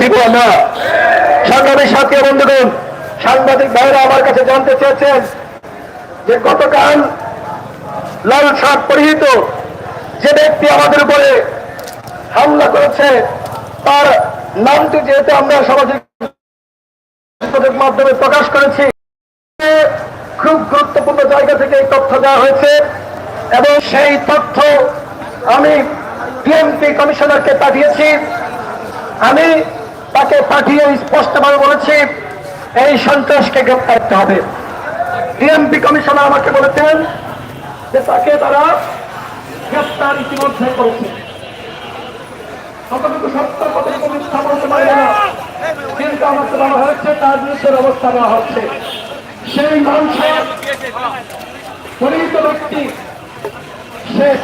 দিব না। বন্ধুগণ, সাংবাদিক ভাইরা আমার কাছে জানতে চেয়েছেন লাল শার্ট পরিহিত যে ব্যক্তি আমাদের উপরে হামলা করেছে, তার নামটি যেহেতু আমরা সামাজিক মাধ্যমে প্রকাশ করেছি, খুব গুরুত্বপূর্ণ জায়গা থেকে এই তথ্য দেওয়া হয়েছে এবং সেই তথ্য আমি ডিএমপি কমিশনারকে পাঠিয়েছি। আমি তাকে পাঠিয়ে স্পষ্টভাবে বলেছি, এই সন্ত্রাসকে গ্রেপ্তার করতে হবে। ডিএমপি কমিশনার আমাকে বলেছেন যে তাকে তারা গ্রেপ্তার ইতিমধ্যে করেছে। তার হচ্ছে। সেই মানুষের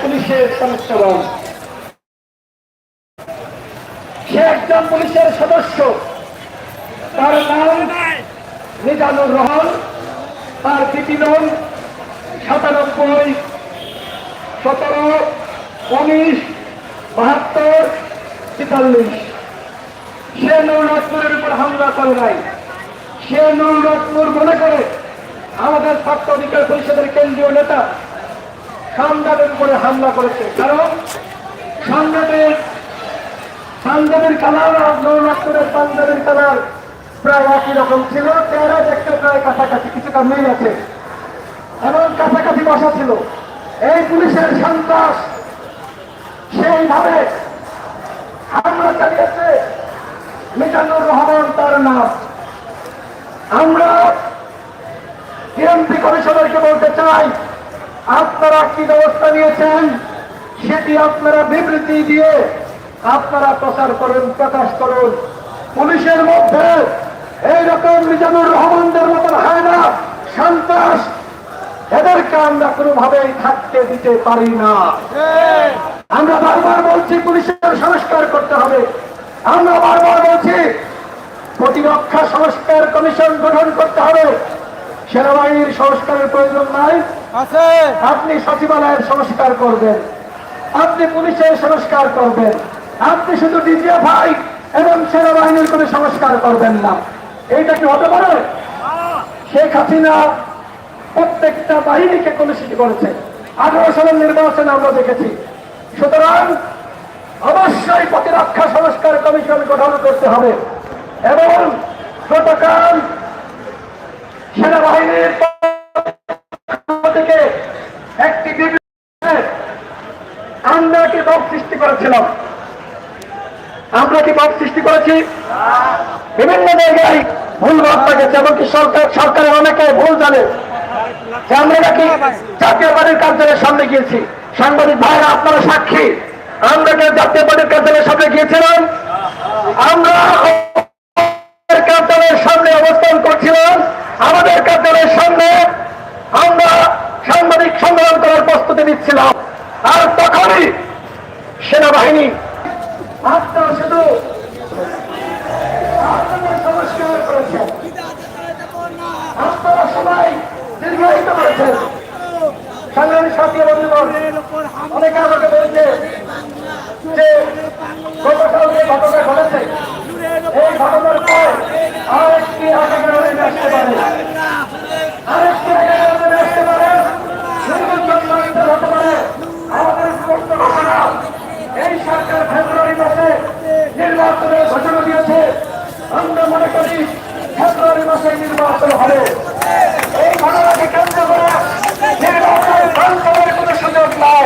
পুলিশের কনস্টেবল সে একজন পুলিশের সদস্য, তার নাম নিজানুর রহমান, তার পিটি নং সাতানব্বই সতেরো উনিশ বাহাত্তর তেতাল্লিশ। সে নৌনাথপুরের উপর হামলা করে নাই। সে নৌনাথপুর মনে করে আমাদের ছাত্র অধিকার পরিষদের কেন্দ্রীয় নেতা সংবাদের উপরে হামলা করেছে। কারণ সংবাদের পাঞ্জাবের কালার আর নৌনাথপুরের পাঞ্জাবের কালার প্রায় একই রকম ছিল। চেহারা দেখতে প্রায় কাছাকাছি কিছুটা মিল আছে। এবং কাছাকাছি বসা ছিল। এই পুলিশের সন্ত্রাস সেইভাবে হামলা চালিয়েছে মিজানুর রহমান তার নাম। আমরা টিএমপি কমিশনারকে বলতে চাই, আপনারা কি ব্যবস্থা নিয়েছেন? সেটি আপনারা বিবৃতি দিয়ে আপনারা প্রচার করুন প্রকাশ করুন। পুলিশের মধ্যে এইরকম মিজানুর রহমানদের মতন হয় না সন্ত্রাস এদেরকে আমরা কোনোভাবেই থাকতে দিতে পারি না। আমরা বারবার বলছি পুলিশের সংস্কার করতে হবে। আমরা বারবার বলছি প্রতিরক্ষা সংস্কার কমিশন গঠন করতে হবে। সেনাবাহিনীর সংস্কারের প্রয়োজন নাই। আপনি সচিবালয়ের সংস্কার করবেন। আপনি পুলিশের সংস্কার করবেন। আপনি শুধু ডিজিএফআই এবং সেনাবাহিনীর কোনো সংস্কার করবেন না। এইটা কি হতে পারে? শেখ হাসিনা প্রত্যেকটা বাহিনীকে কলুষিত করেছে। আঠারো সালের নির্বাচনে আমরা দেখেছি। সুতরাং অবশ্যই প্রতিরক্ষা সংস্কার কমিশন গঠন করতে হবে এবং গতকাল সেনাবাহিনীর থেকে একটি আমরা কি সৃষ্টি করেছিলাম। আমরা কি বক সৃষ্টি করেছি? বিভিন্ন জায়গায় ভুল বার্তা গেছে এমনকি সরকার, সরকারের অনেকে ভুল জানে। যে আমরা নাকি জাতীয় পার্টির কার্যালয়ের সামনে গিয়েছি। সাংবাদিক ভাইরা, আপনারা সাক্ষী। আমরা কি জাতীয় পার্টির কার্যালয়ের সামনে গিয়েছিলাম? আমরা কার্যালয়ের সামনে অবস্থান করছিলাম। আমাদের কার্যালয়ের সামনে আমরা সাংবাদিক সম্মেলন করার প্রস্তুতি নিচ্ছিলাম। আর তখনই সেনাবাহিনী আপনারা শুধু সংস্কার করেছেন আপনারা সবাই দীর্ঘায়িত করেছেন সংগ্রামী সাথী অনেকে মাসে নির্বাচন হবে। এই ঘটনাকে কেন্দ্র করে নির্বাচনের কোনো সুযোগ নাই।